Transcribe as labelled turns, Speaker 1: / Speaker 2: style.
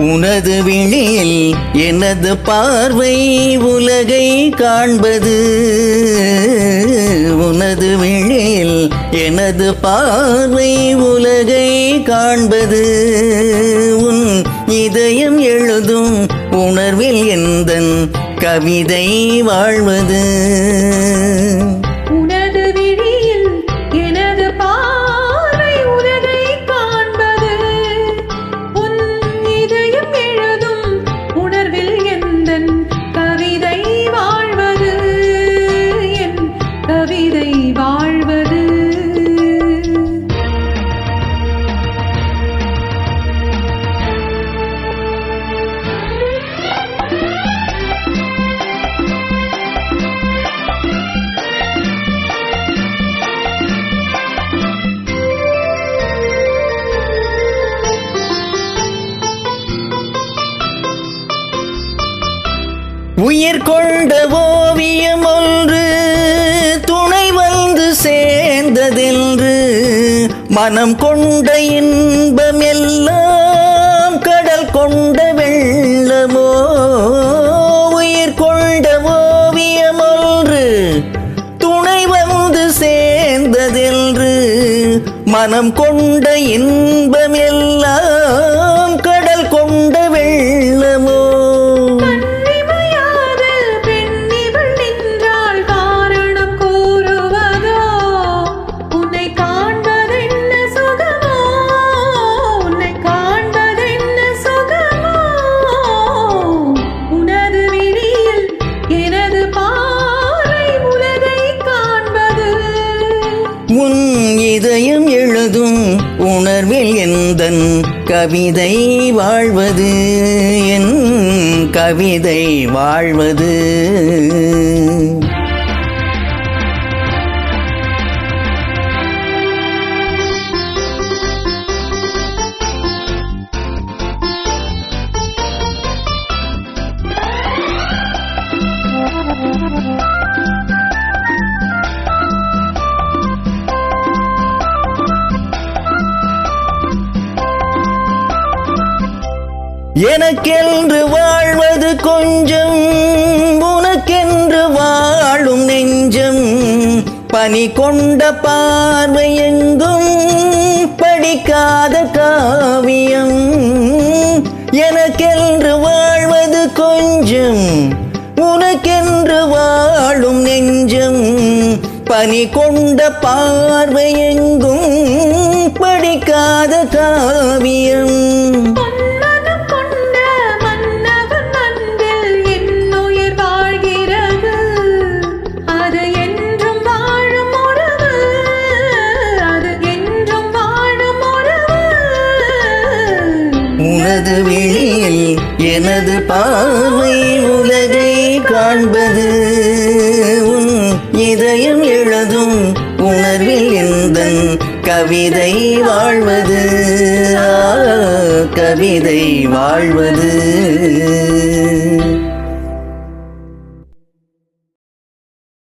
Speaker 1: உனது விழியில் எனது பார்வை உலகை காண்பது. உனது விழியில் எனது பார்வை உலகை காண்பது. உன் இதயம் எழுதும் உணர்வில் எந்தன் கவிதை வாழ்வது? உயிர் கொண்ட ஓவியம் ஒன்று துணை வந்து சேர்ந்ததென்று மனம் கொண்ட இன்பம் எல்லாம் கடல் கொண்ட வெள்ளமோ? உயிர் கொண்ட ஓவியம் ஒன்று துணை வந்து சேர்ந்ததென்று மனம் கொண்ட இன்பம் எல்லாம் இதயம் எழுதும் உணர்வில் எந்தன் கவிதை வாழ்வது? என் கவிதை வாழ்வது? எனக்கென்று வாழ்வது கொஞ்சம் உனக்கென்று வாழும் நெஞ்சம். பனி கொண்ட பார்வை எங்கும் படிக்காத காவியம். எனக்கென்று வாழ்வது கொஞ்சம் உனக்கென்று வாழும் நெஞ்சம். பனி கொண்ட பார்வை எங்கும் படிக்காத காவியம். உனது விழியில் எனது பார்வை உலகை காண்பது. உன் இதயம் எழுதும் உணர்வில் எந்த கவிதை வாழ்வது. ஆ, கவிதை வாழ்வது.